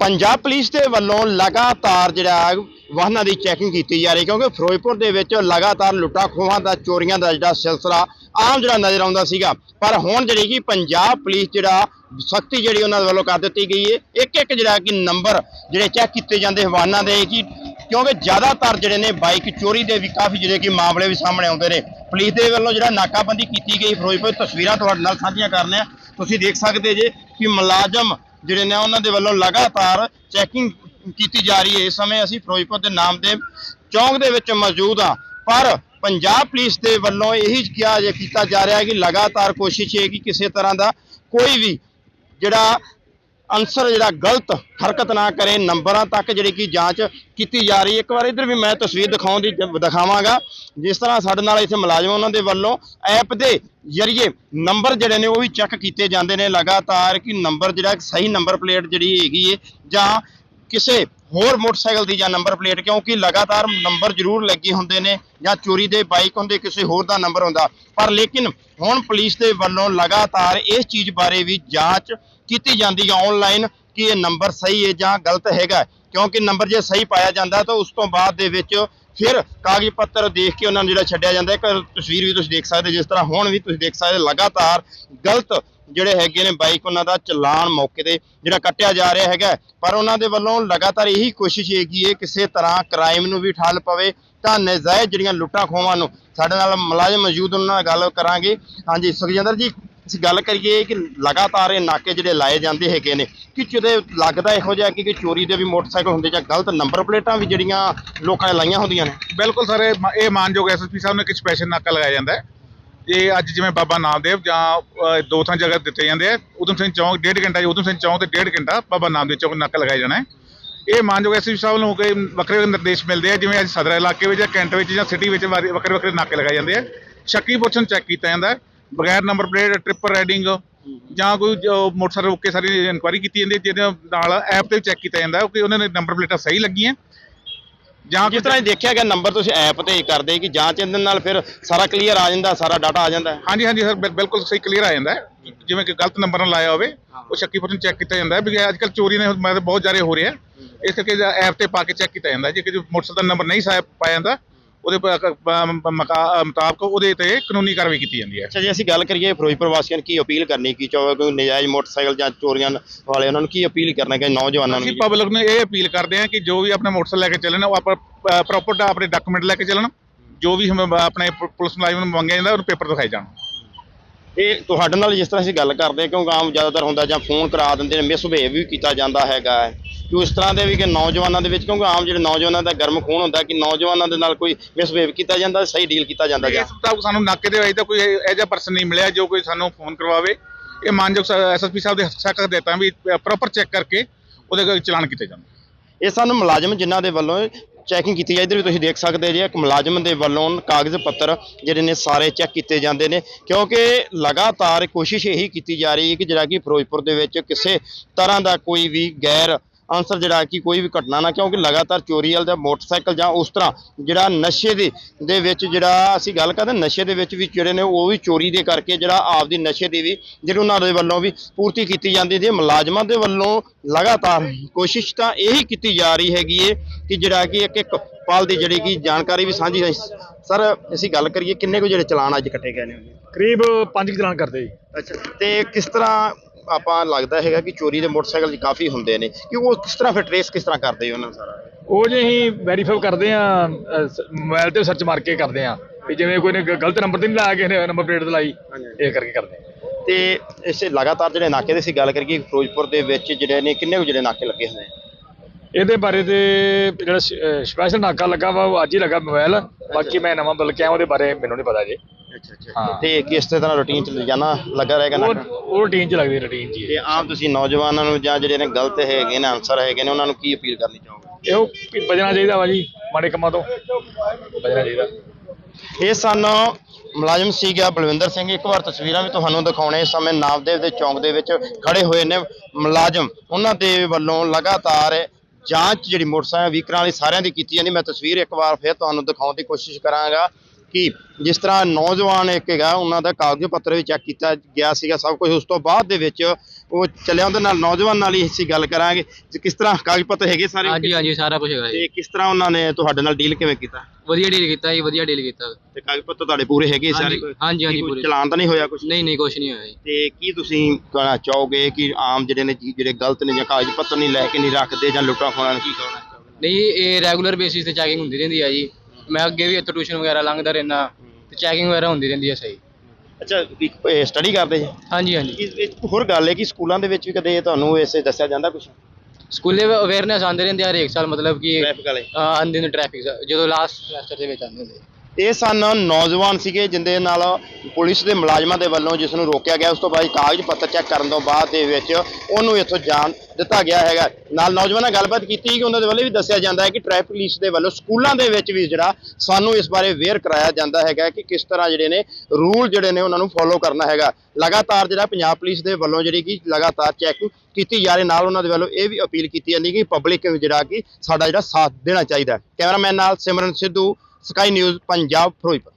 Punjab police ਦੇ ਵੱਲੋਂ ਲਗਾਤਾਰ ਜਿਹੜਾ ਵਾਹਨਾਂ ਦੀ ਚੈਕਿੰਗ ਕੀਤੀ ਜਾ ਰਹੀ ਕਿਉਂਕਿ ਫਿਰੋਜ਼ਪੁਰ ਦੇ ਵਿੱਚ ਲਗਾਤਾਰ ਲੁੱਟਾਂ ਖੋਹਾਂ ਦਾ, ਚੋਰੀਆਂ ਦਾ ਜਿਹੜਾ ਸਿਲਸਿਲਾ ਆਮ ਜਿਹੜਾ ਨਜ਼ਰ ਆਉਂਦਾ ਸੀਗਾ। ਪਰ ਹੁਣ ਜਿਹੜੀ ਕਿ ਪੰਜਾਬ ਪੁਲਿਸ ਜਿਹੜਾ ਸਖਤੀ ਜਿਹੜੀ ਉਹਨਾਂ ਦੇ ਵੱਲੋਂ ਕਰ ਦਿੱਤੀ ਗਈ ਹੈ ਇੱਕ ਇੱਕ ਜਿਹੜਾ ਕਿ ਨੰਬਰ ਜਿਹੜੇ ਚੈੱਕ ਕੀਤੇ ਜਾਂਦੇ ਵਾਹਨਾਂ ਦੇ ਕਿ ਕਿਉਂਕਿ ਜ਼ਿਆਦਾਤਰ ਜਿਹੜੇ ਨੇ ਬਾਈਕ ਚੋਰੀ ਦੇ ਵੀ ਕਾਫੀ ਜਿਹੜੇ ਕਿ ਮਾਮਲੇ ਵੀ ਸਾਹਮਣੇ ਆਉਂਦੇ ਨੇ। ਪੁਲਿਸ ਦੇ ਵੱਲੋਂ ਜਿਹੜਾ ਨਾਕਾਬੰਦੀ ਕੀਤੀ ਗਈ ਫਿਰੋਜ਼ਪੁਰ ਤਸਵੀਰਾਂ ਤੁਹਾਡੇ ਨਾਲ ਸਾਂਝੀਆਂ ਕਰਨੇ ਆ। ਤੁਸੀਂ ਦੇਖ ਸਕਦੇ ਜੇ ਕਿ ਮੁਲਾਜ਼ਮ ਜਿਹੜੇ ਨੇ ਉਹਨਾਂ ਦੇ ਵੱਲੋਂ ਲਗਾਤਾਰ ਚੈਕਿੰਗ ਕੀਤੀ ਜਾ ਰਹੀ ਹੈ। ਇਸ ਸਮੇਂ ਅਸੀਂ ਫਿਰੋਜ਼ਪੁਰ ਦੇ ਨਾਮਦੇਵ ਚੌਂਕ ਦੇ ਵਿੱਚ ਮੌਜੂਦ ਆ ਪਰ ਪੰਜਾਬ ਪੁਲਿਸ ਦੇ ਵੱਲੋਂ ਇਹੀ ਕਿਹਾ ਜੇ ਕੀਤਾ ਜਾ ਰਿਹਾ ਹੈ ਕਿ ਲਗਾਤਾਰ ਕੋਸ਼ਿਸ਼ ਹੈ ਕਿ ਕਿਸੇ ਤਰ੍ਹਾਂ ਦਾ ਕੋਈ ਵੀ ਜਿਹੜਾ ਅਨਸਰ ਜਿਹੜਾ ਗਲਤ ਹਰਕਤ ਨਾ ਕਰੇ, ਨੰਬਰਾਂ ਤੱਕ ਜਿਹੜੀ ਕਿ ਜਾਂਚ ਕੀਤੀ ਜਾ ਰਹੀ ਹੈ। ਇੱਕ ਵਾਰ ਇਧਰ ਵੀ ਮੈਂ ਤਸਵੀਰ ਦਿਖਾਉਣ ਦੀ ਦਿਖਾਵਾਂਗਾ। ਜਿਸ ਤਰ੍ਹਾਂ ਸਾਡੇ ਨਾਲ ਇੱਥੇ ਮੁਲਾਜ਼ਮ ਉਹਨਾਂ ਦੇ ਵੱਲੋਂ ਐਪ ਦੇ ਜ਼ਰੀਏ ਨੰਬਰ ਜਿਹੜੇ ਨੇ ਉਹ ਵੀ ਚੈੱਕ ਕੀਤੇ ਜਾਂਦੇ ਨੇ। ਲਗਾਤਾਰ ਕਿ ਨੰਬਰ ਜਿਹੜਾ ਸਹੀ ਨੰਬਰ ਪਲੇਟ ਜਿਹੜੀ ਹੈਗੀ ਹੈ ਜਾਂ ਕਿਸੇ ਹੋਰ ਮੋਟਰਸਾਈਕਲ ਦੀ ਜਾਂ ਨੰਬਰ ਪਲੇਟ, ਕਿਉਂਕਿ ਲਗਾਤਾਰ ਨੰਬਰ ਜ਼ਰੂਰ ਲੱਗੇ ਹੁੰਦੇ ਨੇ ਜਾਂ ਚੋਰੀ ਦੇ ਬਾਈਕ ਹੁੰਦੇ, ਕਿਸੇ ਹੋਰ ਦਾ ਨੰਬਰ ਹੁੰਦਾ। ਪਰ ਲੇਕਿਨ ਹੁਣ ਪੁਲਿਸ ਦੇ ਵੱਲੋਂ ਲਗਾਤਾਰ ਇਸ ਚੀਜ਼ ਬਾਰੇ ਵੀ ਜਾਂਚ ਕੀਤੀ ਜਾਂਦੀ ਹੈ ਆਨਲਾਈਨ ਕਿ ਇਹ ਨੰਬਰ ਸਹੀ ਹੈ ਜਾਂ ਗਲਤ ਹੈਗਾ। ਕਿਉਂਕਿ ਨੰਬਰ ਜੇ ਸਹੀ ਪਾਇਆ ਜਾਂਦਾ, ਤਾਂ ਉਸ ਤੋਂ ਬਾਅਦ ਦੇ ਵਿੱਚ ਫਿਰ ਕਾਗਜ਼ ਪੱਤਰ ਦੇਖ ਕੇ ਉਹਨਾਂ ਨੂੰ ਜਿਹੜਾ ਛੱਡਿਆ ਜਾਂਦਾ ਇੱਕ ਤਸਵੀਰ ਵੀ ਤੁਸੀਂ ਦੇਖ ਸਕਦੇ ਜਿਸ ਤਰ੍ਹਾਂ ਹੁਣ ਵੀ ਤੁਸੀਂ ਦੇਖ ਸਕਦੇ ਲਗਾਤਾਰ ਗਲਤ ਜਿਹੜੇ ਹੈਗੇ ਨੇ ਬਾਈਕ ਉਹਨਾਂ ਦਾ ਚਲਾਨ ਮੌਕੇ ਤੇ ਜਿਹੜਾ ਕੱਟਿਆ ਜਾ ਰਿਹਾ ਹੈਗਾ। ਪਰ ਉਹਨਾਂ ਦੇ ਵੱਲੋਂ ਲਗਾਤਾਰ ਇਹੀ ਕੋਸ਼ਿਸ਼ ਹੈਗੀ ਹੈ ਕਿਸੇ ਤਰ੍ਹਾਂ ਕ੍ਰਾਈਮ ਨੂੰ ਵੀ ਠੱਲ ਪਵੇ ਤਾਂ ਨਜਾਇਜ਼ ਜਿਹੜੀਆਂ ਲੁੱਟਾਂ ਖੋਹਾਂ ਨੂੰ ਸਾਡੇ ਨਾਲ ਮੁਲਾਜ਼ਮ ਮੌਜੂਦ ਉਹਨਾਂ ਨਾਲ ਗੱਲ ਕਰਾਂਗੇ। ਹਾਂਜੀ, ਸੁਖਜਿੰਦਰ ਜੀ, ਅਸੀਂ ਗੱਲ ਕਰੀਏ ਕਿ ਲਗਾਤਾਰ ਇਹ ਨਾਕੇ ਜਿਹੜੇ ਲਾਏ ਜਾਂਦੇ ਹੈਗੇ ਨੇ, ਕਿ ਜਿਹਦੇ ਲੱਗਦਾ ਇਹੋ ਜਿਹਾ ਕਿ ਕਿ ਚੋਰੀ ਦੇ ਵੀ ਮੋਟਰਸਾਈਕਲ ਹੁੰਦੇ ਜਾਂ ਗਲਤ ਨੰਬਰ ਪਲੇਟਾਂ ਵੀ ਜਿਹੜੀਆਂ ਲੋਕਾਂ ਨੇ ਲਾਈਆਂ ਹੁੰਦੀਆਂ ਨੇ? ਬਿਲਕੁਲ ਸਰ, ਇਹ ਮ- ਇਹ ਮਾਨਯੋਗ ਐਸਐਸਪੀ ਸਾਹਿਬ ਨੇ ਇੱਕ ਸਪੈਸ਼ਲ ਨਾਕਾ ਲਗਾਇਆ ਜਾਂਦਾ ਹੈ। ਇਹ ਅੱਜ ਜਿਵੇਂ ਬਾਬਾ ਨਾਮਦੇਵ ਜਾਂ ਦੋ ਥਾਂ ਜਗ੍ਹਾ ਦਿੱਤੇ ਜਾਂਦੇ ਆ ਉਦਮ ਸਿੰਘ ਚੌਂਕ, ਡੇਢ ਘੰਟਾ ਜੀ ਉਦਮ ਸਿੰਘ ਚੌਂਕ ਤੇ ਡੇਢ ਘੰਟਾ ਬਾਬਾ ਨਾਮਦੇਵ ਚੌਂਕ ਨਾਕਾ ਲਗਾਇਆ ਜਾਣਾ ਹੈ। ਇਹ ਮਾਨਯੋਗ ਐਸਐਸਪੀ ਸਾਹਿਬ ਨੂੰ ਕੋਈ ਵੱਖਰੇ ਨਿਰਦੇਸ਼ ਮਿਲਦੇ ਆ, ਜਿਵੇਂ ਅੱਜ ਸਦਰ ਇਲਾਕੇ ਵਿੱਚ ਜਾਂ ਕੈਂਟ ਵਿੱਚ ਜਾਂ ਸਿਟੀ ਵਿੱਚ ਵਾਰੀ- ਵੱਖਰੇ ਵੱਖਰੇ ਨਾਕੇ ਲਗਾਏ ਜਾਂਦੇ ਆ। ਸ਼ੱਕੀ ਪਰਸਨ ਚੈੱਕ ਕੀਤਾ ਜਾਂਦਾ ਬਗੈਰ ਨੰਬਰ ਪਲੇਟ, ਟ੍ਰਿਪਲ ਰਾਈਡਿੰਗ ਜਾਂ ਕੋਈ ਮੋਟਰਸਾਈਕਲ ਰੋਕ ਕੇ ਸਾਰੀ ਇਨਕੁਆਇਰੀ ਕੀਤੀ ਜਾਂਦੀ ਹੈ, ਜਿਹਦੇ ਨਾਲ ਐਪ ਤੇ ਚੈੱਕ ਕੀਤਾ ਜਾਂਦਾ ਕਿ ਉਹਨਾਂ ਨੇ ਨੰਬਰ ਪਲੇਟਾਂ ਸਹੀ ਲੱਗੀਆਂ। ਜਾਂ ਜਿਸ ਤਰ੍ਹਾਂ ਦੇਖਿਆ ਗਿਆ ਨੰਬਰ ਤੁਸੀਂ ਐਪ ਤੇ ਕਰਦੇ ਕਿ ਜਾਂਚ ਇਹਦੇ ਨਾਲ ਫਿਰ ਸਾਰਾ ਕਲੀਅਰ ਆ ਜਾਂਦਾ ਸਾਰਾ ਡਾਟਾ ਆ ਜਾਂਦਾ। ਹਾਂਜੀ ਹਾਂਜੀ ਸਰ ਬਿਲ- ਬਿਲਕੁਲ ਸਹੀ ਕਲੀਅਰ ਆ ਜਾਂਦਾ ਹੈ। ਜਿਵੇਂ ਕਿ ਗਲਤ ਨੰਬਰ ਨਾਲ ਲਾਇਆ ਹੋਵੇ ਉਹ ਸ਼ੱਕੀ ਪਰਸਨ ਚੈੱਕ ਕੀਤਾ ਜਾਂਦਾ ਹੈ ਵੀ ਅੱਜ ਕੱਲ ਚੋਰੀ ਨੇ ਮੈਂ ਬਹੁਤ ਜ਼ਿਆਦਾ ਹੋ ਰਿਹਾ ਇਸ ਕਰਕੇ ਐਪ ਤੇ ਪਾ ਕੇ ਚੈੱਕ ਕੀਤਾ ਜਾਂਦਾ ਜੇ ਕਿ ਮੋਟਰਸਾਈਕਲ ਦਾ ਨੰਬਰ ਨਹੀਂ ਸਾਹਿਬ ਪਾਇਆ ਜਾਂਦਾ ਉਹਦੇ ਪ- ਕ- ਪ- ਮਕਾ- ਮੁਤਾਬਕ ਉਹਦੇ ਤੇ ਕਾਨੂੰਨੀ ਕਾਰਵਾਈ ਕੀਤੀ ਜਾਂਦੀ ਹੈ। ਅੱਛਾ ਜੇ ਅਸੀਂ ਗੱਲ ਕਰੀਏ ਫਿਰੋਜ਼ਪੁਰ ਵਾਸੀਆਂ ਨੂੰ ਕੀ ਅਪੀਲ ਕਰਨੀ ਕੀ ਚਾਹੋਗੇ ਕੋਈ ਨਜਾਇਜ਼ ਮੋਟਰਸਾਈਕਲ ਜਾਂ ਚੋਰੀਆਂ ਵਾਲੇ ਉਹਨਾਂ ਨੂੰ ਕੀ ਅਪੀਲ ਕਰਨਾ ਕਿ ਨੌਜਵਾਨਾਂ ਨੂੰ ਅਸੀਂ ਪਬਲਿਕ ਨੂੰ ਇਹ ਅਪੀਲ ਕਰਦੇ ਹਾਂ ਕਿ ਜੋ ਵੀ ਆਪਣਾ ਮੋਟਰਸਾਈਕਲ ਲੈ ਕੇ ਚੱਲਣ ਉਹ ਆਪਾਂ ਪ੍ਰੋਪਰ ਆਪਣੇ ਡਾਕੂਮੈਂਟ ਲੈ ਕੇ ਚੱਲਣ ਜੋ ਵੀ ਹਮ- ਆਪਣੇ ਪੁ- ਪੁਲਿਸ ਮੁਲਾਜ਼ਮ ਨੂੰ ਮੰਗਿਆ ਜਾਂਦਾ ਉਹਨੂੰ ਪੇਪਰ ਦਿਖਾਏ ਜਾਣ। ਇਹ ਤੁਹਾਡੇ ਨਾਲ ਜਿਸ ਤਰ੍ਹਾਂ ਅਸੀਂ ਗੱਲ ਕਰਦੇ ਹਾਂ, ਕਿਉਂਕਿ ਆਮ ਜ਼ਿਆਦਾਤਰ ਹੁੰਦਾ ਜਾਂ ਫੋਨ ਕਰਾ ਦਿੰਦੇ ਨੇ ਮਿਸਬਿਹੇਵ ਵੀ ਕੀਤਾ ਜਾਂਦਾ ਹੈਗਾ ਹੈ। ਕਿ ਉਸ ਤਰ੍ਹਾਂ ਦੇ ਵੀ ਕਿ ਨੌਜਵਾਨਾਂ ਦੇ ਵਿੱਚ ਕਿਉਂਕਿ ਆਮ ਜਿਹੜੇ ਨੌਜਵਾਨਾਂ ਦਾ ਗਰਮ ਖੂਨ ਹੁੰਦਾ ਕਿ ਨੌਜਵਾਨਾਂ ਦੇ ਨਾਲ ਕੋਈ ਮਿਸਬਿਹੇਵ ਕੀਤਾ ਜਾਂਦਾ ਸਹੀ ਡੀਲ ਕੀਤਾ ਜਾਂਦਾ ਜਾਂ ਇਸ ਮੁਤਾਬਕ ਸਾਨੂੰ ਨਾਕੇ ਦੇ ਵਿੱਚ ਤਾਂ ਕੋਈ ਇਹੋ ਜਿਹਾ ਪਰਸਨ ਨਹੀਂ ਮਿਲਿਆ ਜੋ ਕੋਈ ਸਾਨੂੰ ਫੋਨ ਕਰਵਾਵੇ। ਇਹ ਮਾਨਯੋਗ ਐਸਐਸਪੀ ਸਾਹਿਬ ਦੇ ਸਖਤ ਹਦਾਇਤਾਂ ਵੀ ਪ੍ਰੋਪਰ ਚੈੱਕ ਕਰਕੇ ਉਹਦੇ ਚਲਾਨ ਕੀਤੇ ਜਾਣ। ਇਹ ਸਾਨੂੰ ਮੁਲਾਜ਼ਮ ਜਿਨ੍ਹਾਂ ਦੇ ਵੱਲੋਂ ਚੈਕਿੰਗ ਕੀਤੀ ਜਾਂਦੀ ਇੱਧਰ ਵੀ ਤੁਸੀਂ ਦੇਖ ਸਕਦੇ ਜੀ ਇੱਕ ਮੁਲਾਜ਼ਮ ਦੇ ਵੱਲੋਂ ਕਾਗਜ਼ ਪੱਤਰ ਜਿਹੜੇ ਨੇ ਸਾਰੇ ਚੈੱਕ ਕੀਤੇ ਜਾਂਦੇ ਨੇ ਕਿਉਂਕਿ ਲਗਾਤਾਰ ਕੋਸ਼ਿਸ਼ ਇਹੀ ਕੀਤੀ ਜਾ ਰਹੀ ਹੈ ਕਿ ਜਿਹੜਾ ਕਿ ਫਿਰੋਜ਼ਪੁਰ ਦੇ ਵਿੱਚ ਕਿਸੇ ਤਰ੍ਹਾਂ ਦਾ ਕੋਈ ਵੀ ਗੈਰ ਅਨਸਰ ਜਿਹੜਾ ਕਿ ਕੋਈ ਵੀ ਘਟਨਾ ਨਾ ਕਿਉਂਕਿ ਲਗਾਤਾਰ ਚੋਰੀ ਵਾਲ ਦਾ ਮੋਟਰਸਾਈਕਲ ਜਾਂ ਉਸ ਤਰ੍ਹਾਂ ਜਿਹੜਾ ਨਸ਼ੇ ਦੇ ਦੇ ਵਿੱਚ ਜਿਹੜਾ ਅਸੀਂ ਗੱਲ ਕਰਦੇ ਨਸ਼ੇ ਦੇ ਵਿੱਚ ਵੀ ਜਿਹੜੇ ਨੇ ਉਹ ਵੀ ਚੋਰੀ ਦੇ ਕਰਕੇ ਜਿਹੜਾ ਆਪਦੀ ਨਸ਼ੇ ਦੀ ਵੀ ਜਿਹੜੀ ਉਹਨਾਂ ਦੇ ਵੱਲੋਂ ਵੀ ਪੂਰਤੀ ਕੀਤੀ ਜਾਂਦੀ ਹੈ। ਮੁਲਾਜ਼ਮਾਂ ਦੇ ਵੱਲੋਂ ਲਗਾਤਾਰ ਕੋਸ਼ਿਸ਼ ਤਾਂ ਇਹੀ ਕੀਤੀ ਜਾ ਰਹੀ ਹੈਗੀ ਏ ਕਿ ਜਿਹੜਾ ਕਿ ਇੱਕ ਇੱਕ ਪਲ ਦੀ ਜਿਹੜੀ ਕਿ ਜਾਣਕਾਰੀ ਵੀ ਸਾਂਝੀ ਸਰ ਅਸੀਂ ਗੱਲ ਕਰੀਏ ਕਿੰਨੇ ਕੁ ਜਿਹੜੇ ਚਲਾਨ ਅੱਜ ਕੱਟੇ ਗਏ ਨੇ? ਕਰੀਬ 5 ਚਲਾਨ ਕਰਦੇ ਜੀ। ਅੱਛਾ ਤੇ ਕਿਸ ਤਰ੍ਹਾਂ ਆਪਾਂ ਲੱਗਦਾ ਹੈਗਾ ਕਿ ਚੋਰੀ ਦੇ ਮੋਟਰਸਾਈਕਲ ਜੀ ਕਾਫੀ ਹੁੰਦੇ ਨੇ। ਕਿ ਉਹ ਕਿਸ ਤਰ੍ਹਾਂ ਫਿਰ ਟਰੇਸ ਕਿਸ ਤਰ੍ਹਾਂ ਕਰਦੇ ਉਹਨਾਂ ਸਾਰਾ? ਉਹ ਜੇ ਅਸੀਂ ਵੈਰੀਫਾਈ ਕਰਦੇ ਆ ਮੋਬਾਈਲ ਤੇ ਸਰਚ ਮਾਰ ਕੇ ਕਰਦੇ ਆ ਵੀ ਜਿਵੇਂ ਕੋਈ ਨੇ ਗਲਤ ਨੰਬਰ ਤੇ ਨਹੀਂ ਲਾਇਆ ਕਿਸੇ ਨੇ ਨੰਬਰ ਪਲੇਟ ਤੇ ਲਾਈ ਇਹ ਕਰਕੇ ਕਰਦੇ ਆ ਤੇ ਇਸੇ ਲਗਾਤਾਰ ਜਿਹੜੇ ਨਾਕੇ ਦੇ ਅਸੀਂ ਗੱਲ ਕਰੀਏ ਫਿਰੋਜ਼ਪੁਰ ਦੇ ਵਿੱਚ ਜਿਹੜੇ ਨੇ ਕਿੰਨੇ ਕੁ ਜਿਹੜੇ ਨਾਕੇ ਲੱਗੇ ਹੋਏ ਇਹਦੇ ਬਾਰੇ ਤੇ ਜਿਹੜਾ ਸਪੈਸ਼ਲ ਨਾਕਾ ਲੱਗਾ ਵਾ ਉਹ ਅੱਜ ਹੀ ਲੱਗਾ ਮੋਬਾਈਲ ਬਾਕੀ ਮੈਂ ਨਵਾਂ ਬਦਲ ਕੇ ਆਇਆ ਉਹਦੇ ਬਾਰੇ ਮੈਨੂੰ ਨਹੀਂ ਪਤਾ ਜੇ ਅੱਛਾ ਹਾਂ। ਤੇ ਕਿਸ ਤਰ੍ਹਾਂ ਰੁਟੀਨ ਚ ਜਾਣਾ ਲੱਗਾ ਰਹੇਗਾ ਉਹ ਉਹ ਰੂਟੀਨ ਚ ਲੱਗਦੀ ਰੂਟੀਨ ਚ ਹੀ ਤੇ ਹੈ। ਆਮ ਤੁਸੀਂ ਨੌਜਵਾਨਾਂ ਨੂੰ ਜਾਂ ਜਿਹੜੇ ਨੇ ਗਲਤ ਹੈਗੇ ਨੇ ਆਨਸਰ ਹੈਗੇ ਨੇ ਉਹਨਾਂ ਨੂੰ ਕੀ ਅਪੀਲ ਕਰਨੀ ਚਾਹੋਗੇ? ਇਹੋ ਕਿ ਬਚਣਾ ਚਾਹੀਦਾ ਵਾ ਜੀ ਮਾੜੇ ਕੰਮਾਂ ਤੋਂ। ਬਚਣਾ ਚਾਹੀਦਾ। ਇਹ ਸਨ ਮੁਲਾਜ਼ਮ ਸੀਗਾ ਬਲਵਿੰਦਰ ਸਿੰਘ ਇੱਕ ਵਾਰ ਤਸਵੀਰਾਂ ਵੀ ਤੁਹਾਨੂੰ ਦਿਖਾਉਣੇ ਇਸ ਸਮੇਂ ਨਾਮਦੇਵ ਦੇ ਚੌਂਕ ਦੇ ਵਿੱਚ ਖੜੇ ਹੋਏ ਨੇ ਮੁਲਾਜ਼ਮ। ਉਹਨਾਂ ਦੇ ਵੱਲੋਂ ਲਗਾਤਾਰ ਜਾਂਚ ਜਿਹੜੀ ਮੋਟਰਸਾਈਕਲ ਵਹੀਕਲਾਂ ਵਾਲੀ ਸਾਰਿਆਂ ਦੀ ਕੀਤੀ ਜਾਂਦੀ। ਮੈਂ ਤਸਵੀਰ ਇੱਕ ਵਾਰ ਫਿਰ ਤੁਹਾਨੂੰ ਦਿਖਾਉਣ ਦੀ ਕੋਸ਼ਿਸ਼ ਕਰਾਂਗਾ। ਕਿ ਜਿਸ ਤਰ੍ਹਾਂ ਨੌਜਵਾਨ ਇੱਕ ਹੈਗਾ ਉਹਨਾਂ ਦਾ ਕਾਗਜ਼ ਪੱਤਰ ਵੀ ਚੈੱਕ ਕੀਤਾ ਗਿਆ ਸੀਗਾ ਸਭ ਕੁਝ ਉਸ ਤੋਂ ਬਾਅਦ ਦੇ ਵਿੱਚ ਉਹ ਚੱਲਿਆ ਉਹਦੇ ਨਾਲ ਨੌਜਵਾਨ ਨਾਲ ਹੀ ਅਸੀਂ ਗੱਲ ਕਰਾਂਗੇ ਕਿ ਕਿਸ ਤਰ੍ਹਾਂ ਕਾਗਜ਼ ਪੱਤਰ ਹੈਗੇ ਸਾਰੇ ਹਾਂਜੀ ਹਾਂਜੀ ਸਾਰਾ ਕੁਝ ਹੈਗਾ ਜੀ। ਤੇ ਕਿਸ ਤਰ੍ਹਾਂ ਉਹਨਾਂ ਨੇ ਤੁਹਾਡੇ ਨਾਲ ਡੀਲ ਕਿਵੇਂ ਕੀਤਾ? ਵਧੀਆ ਡੀਲ ਕੀਤਾ ਜੀ ਵਧੀਆ ਡੀਲ ਕੀਤਾ। ਤੇ ਕਾਗਜ਼ ਪੱਤਰ ਤੁਹਾਡੇ ਪੂਰੇ ਹੈਗੇ ਸਾਰੇ? ਹਾਂਜੀ? ਹਾਂਜੀ, ਪੂਰੇ। ਚਲਾਨ ਤਾਂ ਨਹੀਂ ਹੋਇਆ ਕੁਝ ਨਹੀਂ ਨਹੀਂ ਕੁਝ ਨਹੀਂ ਹੋਇਆ ਜੀ। ਤੇ ਕੀ ਤੁਸੀਂ ਕਹਿਣਾ ਚਾਹੋਗੇ ਕਿ ਆਮ ਜਿਹੜੇ ਨੇ ਜਿਹੜੇ ਗਲਤ ਨੇ ਜਾਂ ਕਾਗਜ਼ ਪੱਤਰ ਨਹੀਂ ਲੈ ਕੇ ਨਹੀਂ ਰੱਖਦੇ ਜਾਂ ਲੁੱਟਾਂ ਨੂੰ ਕੀ ਕਹਿਣਾ ਚਾਹੋਗੇ? ਨਹੀਂ ਇਹ ਰੈਗੂਲਰ ਬੇਸਿਸ ਤੇ ਚੈਕਿੰਗ ਹੁੰਦੀ ਰਹਿੰਦੀ ਹੈ ਜੀ। ਮੈਂ ਅੱਗੇ ਵੀ ਇੱਥੇ ਟਿਊਸ਼ਨ ਵਗੈਰਾ ਲੰਘਦਾ ਰਹਿਣਾ ਤੇ ਚੈਕਿੰਗ ਵਗੈਰਾ ਹੁੰਦੀ ਰਹਿੰਦੀ ਹੈ ਸਹੀ। ਅੱਛਾ ਸਟੱਡੀ ਕਰਦੇ ਜੀ? ਹਾਂਜੀ ਹਾਂਜੀ। ਇਸ ਵਿੱਚ ਹੋਰ ਗੱਲ ਹੈ ਕਿ ਸਕੂਲਾਂ ਦੇ ਵਿੱਚ ਵੀ ਕਦੇ ਤੁਹਾਨੂੰ ਇਸੇ ਦੱਸਿਆ ਜਾਂਦਾ ਕੁਝ ਸਕੂਲੇ ਅਵੇਅਰਨੈਸ ਆਉਂਦੇ ਰਹਿੰਦੇ ਆ ਹਰੇਕ ਸਾਲ ਮਤਲਬ ਕਿ ਟ੍ਰੈਫਿਕ ਵਾਲੇ। ਆਉਂਦੇ ਨੇ ਟ੍ਰੈਫਿਕ ਜਦੋਂ ਲਾਸਟ ਸਮੈਸਟਰ ਦੇ ਵਿੱਚ ਆਉਂਦੇ ਹੁੰਦੇ। ਇਹ ਸਨ ਨੌਜਵਾਨ ਸੀਗੇ ਜਿੰਦੇ ਨਾਲ ਪੁਲਿਸ ਦੇ ਮੁਲਾਜ਼ਮਾਂ ਦੇ ਵੱਲੋਂ ਜਿਸ ਨੂੰ ਰੋਕਿਆ ਗਿਆ, ਉਸ ਤੋਂ ਬਾਅਦ ਕਾਗਜ਼ ਪੱਤਰ ਚੈੱਕ ਕਰਨ ਤੋਂ ਬਾਅਦ ਦੇ ਵਿੱਚ ਉਹਨੂੰ ਇੱਥੋਂ ਜਾਣ ਦਿੱਤਾ ਗਿਆ ਹੈਗਾ। ਨਾਲ ਨੌਜਵਾਨਾਂ ਗੱਲਬਾਤ ਕੀਤੀ ਕਿ ਉਹਨਾਂ ਦੇ ਵੱਲੋਂ ਵੀ ਦੱਸਿਆ ਜਾਂਦਾ ਹੈ ਕਿ ਟ੍ਰੈਫਿਕ ਪੁਲਿਸ ਦੇ ਵੱਲੋਂ ਸਕੂਲਾਂ ਦੇ ਵਿੱਚ ਵੀ ਜਿਹੜਾ ਸਾਨੂੰ ਇਸ ਬਾਰੇ ਅਵੇਅਰ ਕਰਾਇਆ ਜਾਂਦਾ ਹੈਗਾ ਕਿ ਕਿਸ ਤਰ੍ਹਾਂ ਜਿਹੜੇ ਨੇ ਰੂਲ ਜਿਹੜੇ ਨੇ ਉਹਨਾਂ ਨੂੰ ਫੋਲੋ ਕਰਨਾ ਹੈਗਾ। ਲਗਾਤਾਰ ਜਿਹੜਾ ਪੰਜਾਬ ਪੁਲਿਸ ਦੇ ਵੱਲੋਂ ਜਿਹੜੀ ਕਿ ਲਗਾਤਾਰ ਚੈੱਕ ਕੀਤੀ ਜਾ ਰਹੀ, ਨਾਲ ਉਹਨਾਂ ਦੇ ਵੱਲੋਂ ਇਹ ਵੀ ਅਪੀਲ ਕੀਤੀ ਜਾਂਦੀ ਕਿ ਪਬਲਿਕ ਜਿਹੜਾ ਕਿ ਸਾਡਾ ਜਿਹੜਾ ਸਾਥ ਦੇਣਾ ਚਾਹੀਦਾ ਕੈਮਰਾਮੈਨ ਨਾਲ ਸਿਮਰਨ ਸਿੱਧੂ ਸਕਾਈ ਨਿਊਜ਼ ਪੰਜਾਬ ਫਿਰੋਜ਼ਪੁਰ